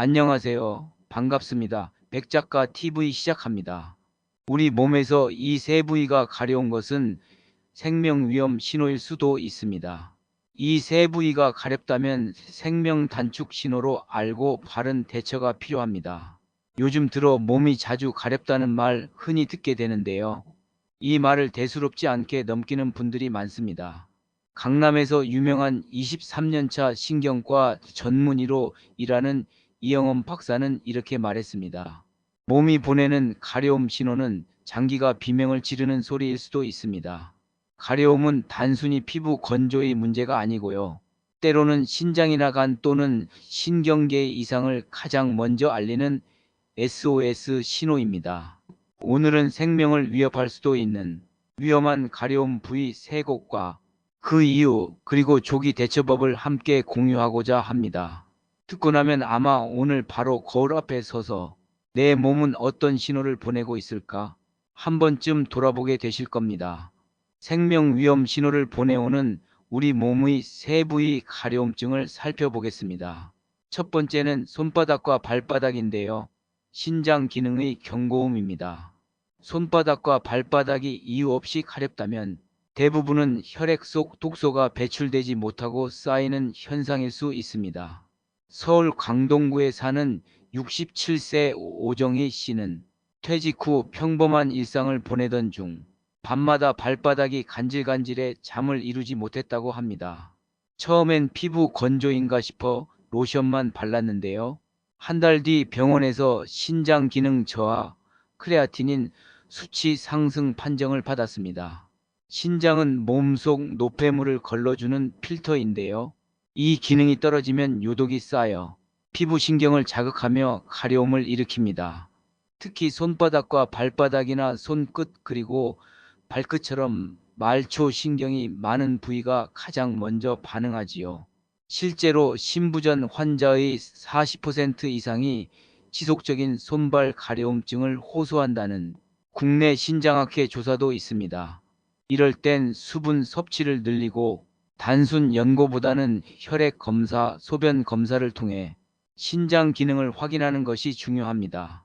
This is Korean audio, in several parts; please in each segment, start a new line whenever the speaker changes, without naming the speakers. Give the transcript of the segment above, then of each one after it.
안녕하세요. 반갑습니다. 백작가 TV 시작합니다. 우리 몸에서 이 세 부위가 가려운 것은 생명 위험 신호일 수도 있습니다. 이 세 부위가 가렵다면 생명 단축 신호로 알고 바른 대처가 필요합니다. 요즘 들어 몸이 자주 가렵다는 말 흔히 듣게 되는데요. 이 말을 대수롭지 않게 넘기는 분들이 많습니다. 강남에서 유명한 23년차 신경과 전문의로 일하는 이영엄 박사는 이렇게 말했습니다. 몸이 보내는 가려움 신호는 장기가 비명을 지르는 소리일 수도 있습니다. 가려움은 단순히 피부 건조의 문제가 아니고요. 때로는 신장이나 간 또는 신경계의 이상을 가장 먼저 알리는 SOS 신호입니다. 오늘은 생명을 위협할 수도 있는 위험한 가려움 부위 세 곳과 그 이유 그리고 조기 대처법을 함께 공유하고자 합니다. 듣고 나면 아마 오늘 바로 거울 앞에 서서 내 몸은 어떤 신호를 보내고 있을까 한 번쯤 돌아보게 되실 겁니다. 생명 위험 신호를 보내오는 우리 몸의 세 부위 가려움증을 살펴보겠습니다. 첫 번째는 손바닥과 발바닥인데요. 신장 기능의 경고음입니다. 손바닥과 발바닥이 이유 없이 가렵다면 대부분은 혈액 속 독소가 배출되지 못하고 쌓이는 현상일 수 있습니다. 서울 강동구에 사는 67세 오정희 씨는 퇴직 후 평범한 일상을 보내던 중 밤마다 발바닥이 간질간질해 잠을 이루지 못했다고 합니다. 처음엔 피부 건조인가 싶어 로션만 발랐는데요. 한 달 뒤 병원에서 신장 기능 저하, 크레아티닌 수치 상승 판정을 받았습니다. 신장은 몸속 노폐물을 걸러주는 필터인데요. 이 기능이 떨어지면 요독이 쌓여 피부 신경을 자극하며 가려움을 일으킵니다. 특히 손바닥과 발바닥이나 손끝 그리고 발끝처럼 말초 신경이 많은 부위가 가장 먼저 반응하지요. 실제로 신부전 환자의 40% 이상이 지속적인 손발 가려움증을 호소한다는 국내 신장학회 조사도 있습니다. 이럴 땐 수분 섭취를 늘리고 단순 연고보다는 혈액 검사, 소변 검사를 통해 신장 기능을 확인하는 것이 중요합니다.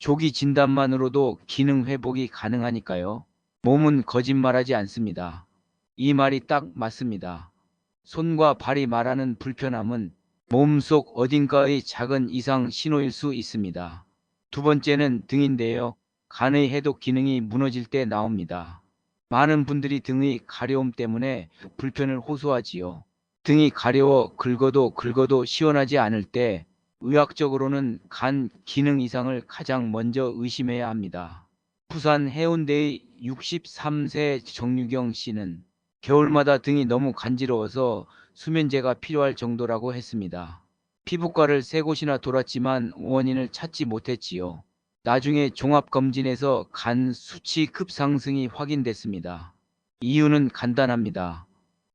조기 진단만으로도 기능 회복이 가능하니까요. 몸은 거짓말하지 않습니다. 이 말이 딱 맞습니다. 손과 발이 말하는 불편함은 몸속 어딘가의 작은 이상 신호일 수 있습니다. 두 번째는 등인데요. 간의 해독 기능이 무너질 때 나옵니다. 많은 분들이 등의 가려움 때문에 불편을 호소하지요. 등이 가려워 긁어도 긁어도 시원하지 않을 때 의학적으로는 간 기능 이상을 가장 먼저 의심해야 합니다. 부산 해운대의 63세 정유경 씨는 겨울마다 등이 너무 간지러워서 수면제가 필요할 정도라고 했습니다. 피부과를 세 곳이나 돌았지만 원인을 찾지 못했지요. 나중에 종합검진에서 간 수치 급상승이 확인됐습니다. 이유는 간단합니다.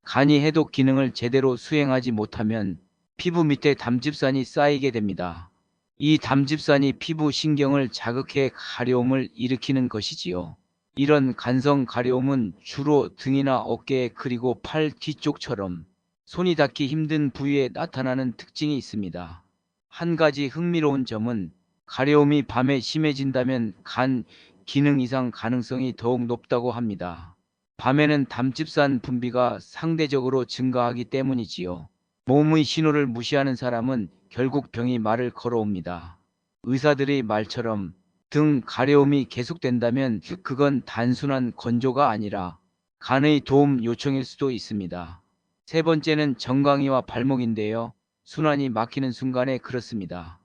간이 해독 기능을 제대로 수행하지 못하면 피부 밑에 담즙산이 쌓이게 됩니다. 이 담즙산이 피부 신경을 자극해 가려움을 일으키는 것이지요. 이런 간성 가려움은 주로 등이나 어깨 그리고 팔 뒤쪽처럼 손이 닿기 힘든 부위에 나타나는 특징이 있습니다. 한 가지 흥미로운 점은 가려움이 밤에 심해진다면 간 기능 이상 가능성이 더욱 높다고 합니다. 밤에는 담즙산 분비가 상대적으로 증가하기 때문이지요. 몸의 신호를 무시하는 사람은 결국 병이 말을 걸어옵니다. 의사들의 말처럼 등 가려움이 계속된다면 그건 단순한 건조가 아니라 간의 도움 요청일 수도 있습니다. 세 번째는 정강이와 발목인데요. 순환이 막히는 순간에 그렇습니다.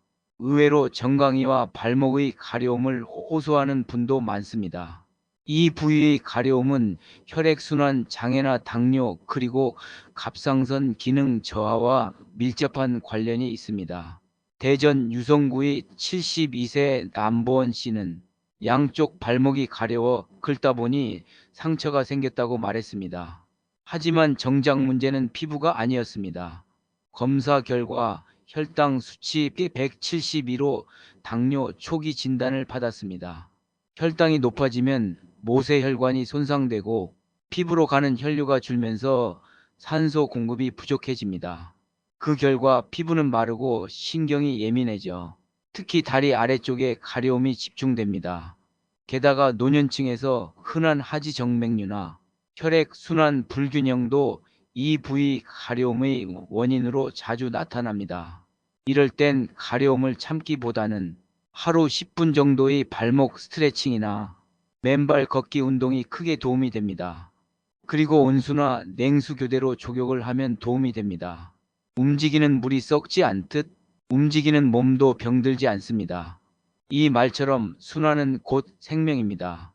의외로 정강이와 발목의 가려움을 호소하는 분도 많습니다. 이 부위의 가려움은 혈액순환 장애나 당뇨 그리고 갑상선 기능 저하와 밀접한 관련이 있습니다. 대전 유성구의 72세 남보원 씨는 양쪽 발목이 가려워 긁다 보니 상처가 생겼다고 말했습니다. 하지만 정작 문제는 피부가 아니었습니다. 검사 결과 혈당 수치 172로 당뇨 초기 진단을 받았습니다. 혈당이 높아지면 모세혈관이 손상되고 피부로 가는 혈류가 줄면서 산소 공급이 부족해집니다. 그 결과 피부는 마르고 신경이 예민해져 특히 다리 아래쪽에 가려움이 집중됩니다. 게다가 노년층에서 흔한 하지 정맥류나 혈액 순환 불균형도 이 부위 가려움의 원인으로 자주 나타납니다. 이럴 땐 가려움을 참기보다는 하루 10분 정도의 발목 스트레칭이나 맨발 걷기 운동이 크게 도움이 됩니다. 그리고 온수나 냉수 교대로 족욕을 하면 도움이 됩니다. 움직이는 물이 썩지 않듯 움직이는 몸도 병들지 않습니다. 이 말처럼 순환은 곧 생명입니다.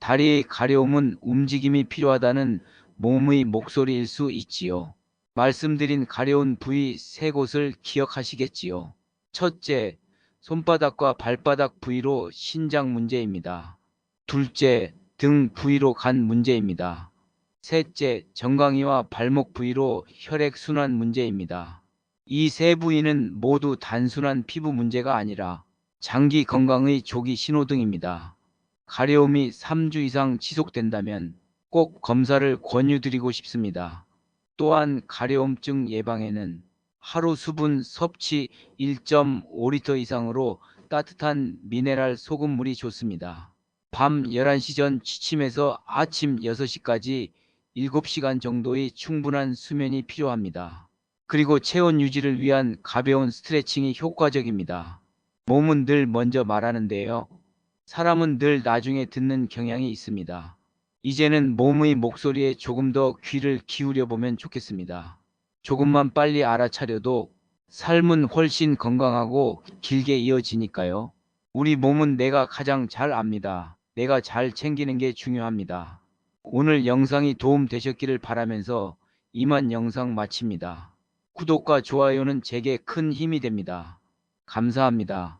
다리의 가려움은 움직임이 필요하다는 몸의 목소리일 수 있지요. 말씀드린 가려운 부위 세 곳을 기억하시겠지요. 첫째, 손바닥과 발바닥 부위로 신장 문제입니다. 둘째, 등 부위로 간 문제입니다. 셋째, 정강이와 발목 부위로 혈액 순환 문제입니다. 이 세 부위는 모두 단순한 피부 문제가 아니라 장기 건강의 조기 신호등입니다. 가려움이 3주 이상 지속된다면 꼭 검사를 권유드리고 싶습니다. 또한 가려움증 예방에는 하루 수분 섭취 1.5리터 이상으로 따뜻한 미네랄 소금물이 좋습니다. 밤 11시 전 취침해서 아침 6시까지 7시간 정도의 충분한 수면이 필요합니다. 그리고 체온 유지를 위한 가벼운 스트레칭이 효과적입니다. 몸은 늘 먼저 말하는데요. 사람은 늘 나중에 듣는 경향이 있습니다. 이제는 몸의 목소리에 조금 더 귀를 기울여 보면 좋겠습니다. 조금만 빨리 알아차려도 삶은 훨씬 건강하고 길게 이어지니까요. 우리 몸은 내가 가장 잘 압니다. 내가 잘 챙기는 게 중요합니다. 오늘 영상이 도움 되셨기를 바라면서 이만 영상 마칩니다. 구독과 좋아요는 제게 큰 힘이 됩니다. 감사합니다.